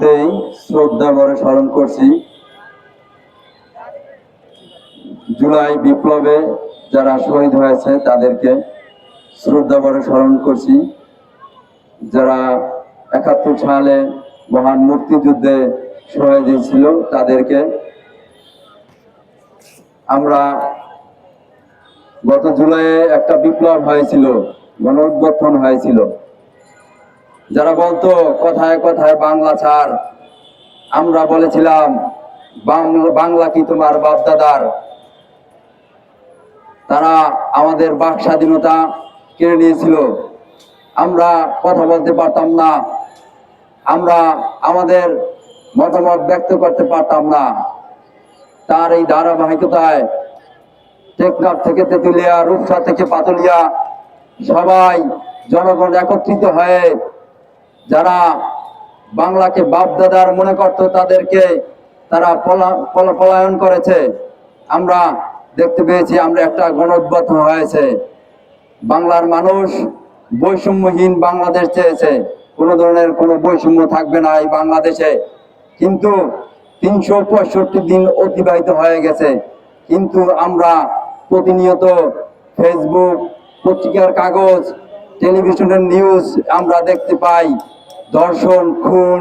শুরুতেই শ্রদ্ধা ভরে স্মরণ করছি। জুলাই বিপ্লবে যারা শহীদ হয়েছে তাদেরকে শ্রদ্ধা ভরে স্মরণ করছি। যারা একাত্তর সালে মহান মুক্তিযুদ্ধে শহীদ ছিল তাদেরকে আমরা গত জুলাইয়ে একটা বিপ্লব হয়েছিল গণ হয়েছিল। যারা বলতো, কথায় কথায় বাংলা ছাড়। আমরা বলেছিলাম, বাংলা কি তোমার বাপদাদার? তারা আমাদের বাক স্বাধীনতা কেড়ে নিয়েছিল। আমরা কথা বলতে পারতাম না। আমরা আমাদের মতামত ব্যক্ত করতে পারতাম না। তার এই ধারাবাহিকতায় টেকনাফ থেকে তেতুলিয়া, রূপসা থেকে পাতুলিয়া সবাই জনগণ একত্রিত হয়ে যারা বাংলাকে বাপদাদার মনে করত তাদেরকে তারা পলা- পলা- পলায়ন করেছে, আমরা দেখতে পেয়েছি আমরা একটা গণোদ্বোধ হয়েছে। বাংলার মানুষ বৈষম্যহীন বাংলাদেশ চেয়েছে। কোনো ধরনের কোনো বৈষম্য থাকবে না এই বাংলাদেশে। কিন্তু তিনশো পঁয়ষট্টি দিন অতিবাহিত হয়ে গেছে। কিন্তু আমরা প্রতিনিয়ত ফেসবুক পত্রিকার কাগজ, টেলিভিশনের নিউজ আমরা দেখতে পাই। ধর্ষণ খুন,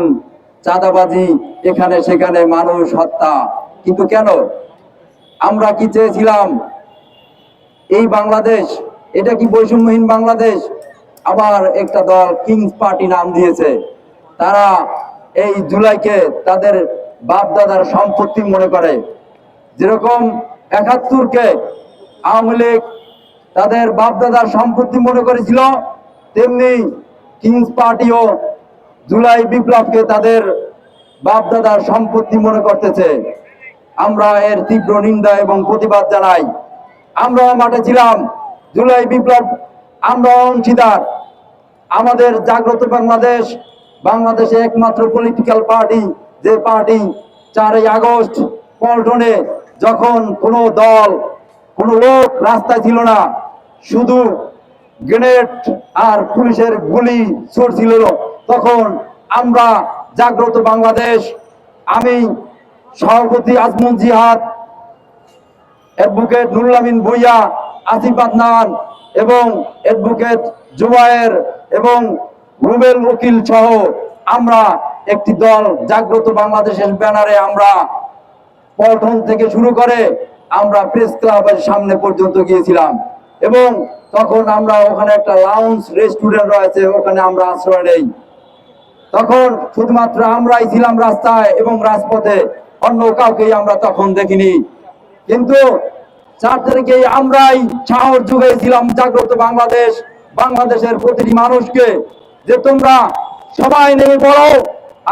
চাঁদাবাজি, এখানে সেখানে মানুষ হত্যা। কিন্তু কেন? আমরা কি চেয়েছিলাম? এই বাংলাদেশ, এটা কি বৈষম্যহীন বাংলাদেশ? আবার একটা দল কিংস পার্টি নাম দিয়েছে। তারা এই জুলাইকে তাদের বাপ দাদার সম্পত্তি মনে করে। যেরকম একাত্তরকে আওয়ামী লীগ তাদের বাপ দাদার সম্পত্তি মনে করেছিল, তেমনি কিংস পার্টিও জুলাই বিপ্লবকে তাদের বাপ দাদার সম্পত্তি মনে করতেছে। আমরা এর তীব্র নিন্দা এবং প্রতিবাদ জানাই। আমরা মাঠে ছিলাম। জুলাই বিপ্লব আমরা অংশীদার। আমাদের জাগ্রত বাংলাদেশ, বাংলাদেশে একমাত্র পলিটিক্যাল পার্টি যে পার্টি চারই আগস্ট পল্টনে যখন কোনো দল, কোনো লোক রাস্তায় ছিল না, শুধু গ্রেনেড আর পুলিশের গুলি ছড়ছিল। তখন আমরা জাগ্রত বাংলাদেশ, আমি সভাপতি আজমুন জিহাদ, অ্যাডভোকেট নুরুল আমিন ভুইয়া, আসিফ আদনান এবং অ্যাডভোকেট জুবায়ের এবং রুবেল উকিল সহ আমরা একটি দল জাগ্রত বাংলাদেশের ব্যানারে আমরা পল্টন থেকে শুরু করে আমরা প্রেস ক্লাবের সামনে পর্যন্ত গিয়েছিলাম। এবং তখন আমরা ওখানে একটা লাউন্স রেস্টুরেন্ট রয়েছে, ওখানে আমরা আশ্রয় নেই। তখন শুধুমাত্র আমরাই ছিলাম রাস্তায় এবং রাজপথে, অন্য কাউকেই আমরা তখন দেখিনি। কিন্তু চার তারিখে আমরাই সাহস যুগেছিলাম জাগ্রত বাংলাদেশ, বাংলাদেশের প্রতিটি মানুষকে যে তোমরা সবাই নেমে পড়ো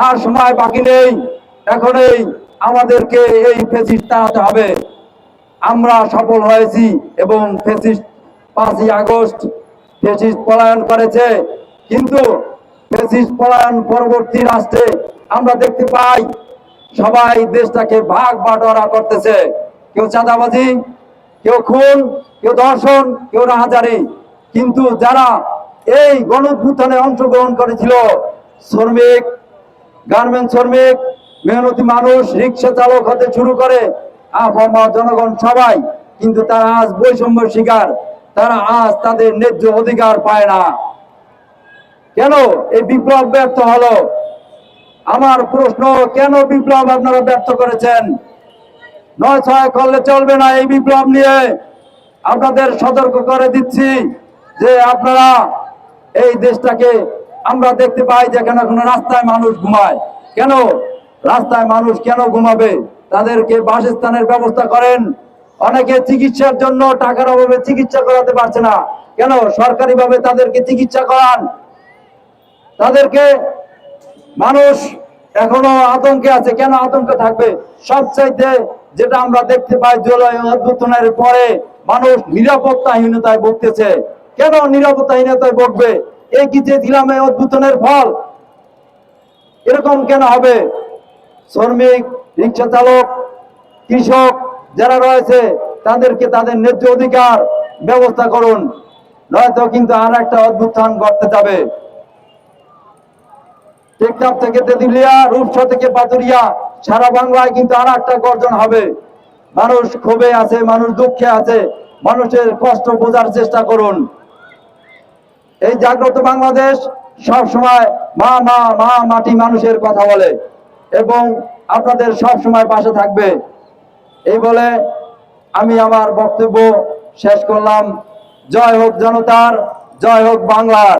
আর সময় বাকি নেই, এখনই আমাদেরকে এই ফেসিস তাড়াতে হবে। আমরা সফল হয়েছি এবং ফেসিস পাঁচই আগস্ট ফেসিস পলায়ন করেছে। কিন্তু ফেসিস পলায়ন পরবর্তী রাষ্ট্রে আমরা দেখতে পাই, সবাই দেশটাকে ভাগ বাটোয়ারা করতেছে। কেউ চাঁদাবাজি, কেউ খুন, কেউ ধর্ষণ, কেউ রাহাজারি। কিন্তু যারা এই গণভূতানে অংশগ্রহণ করেছিল, শ্রমিক গার্মেন্ট শ্রমিক, মেহনতি মানুষ, রিক্সা চালক হতে শুরু করে আবহাওয়া জনগণ সবাই, কিন্তু তারা আজ বৈষম্য শিকার। তারা আজ তাদের ন্যায্য অধিকার পায় না। কেন এই বিপ্লব ব্যর্থ হলো? আমার প্রশ্ন, কেন বিপ্লব আপনারা ব্যর্থ করেছেন? নয় ছয় করলে চলবে না এই বিপ্লব নিয়ে। আপনাদের সতর্ক করে দিচ্ছি যে আপনারা এই দেশটাকে আমরা দেখতে পাই যেখানে কোনো রাস্তায় মানুষ ঘুমায়। কেন? রাস্তায় মানুষ কেন ঘুমাবে? তাদেরকে বাসস্থানের ব্যবস্থা করেন। অনেকে চিকিৎসার জন্য টাকার অভাবে চিকিৎসা করাতে পারছে না। কেন? সরকারিভাবে তাদেরকে চিকিৎসা করান। তাদেরকে মানুষ এখনও আতঙ্কে আছে। কেন আতঙ্কে থাকবে? সবচাইতে যেটা আমরা দেখতে পাই, জুলাই অভ্যুত্থানের পরে মানুষ নিরাপত্তাহীনতায় ভুগতেছে। কেন নিরাপত্তাহীনতায় ভুগবে? এই কি চেয়েছিলাম এই অভ্যুত্থানের ফল? এরকম কেন হবে? শ্রমিক, রিক্সা চালক, কৃষক যারা রয়েছে, তাদেরকে তাদের ন্যায্য অধিকার ব্যবস্থা করুন। নয়তো কিন্তু আর একটা অভ্যুত্থান ঘটতে যাবে। টেকনাফ থেকে তেঁতুলিয়া, রূপসা থেকে পাতুরিয়া সারা বাংলায় কিন্তু আর একটা গর্জন হবে। মানুষ ক্ষোভে আছে, মানুষ দুঃখে আছে। মানুষের কষ্ট বোঝার চেষ্টা করুন। এই জাগ্রত বাংলাদেশ সব সময় মা মা মা, মাটি মানুষের কথা বলে এবং আপনাদের সব সময় পাশে থাকবে। এই বলে আমি আমার বক্তব্য শেষ করলাম। জয় হোক জনতার জয় হোক বাংলার।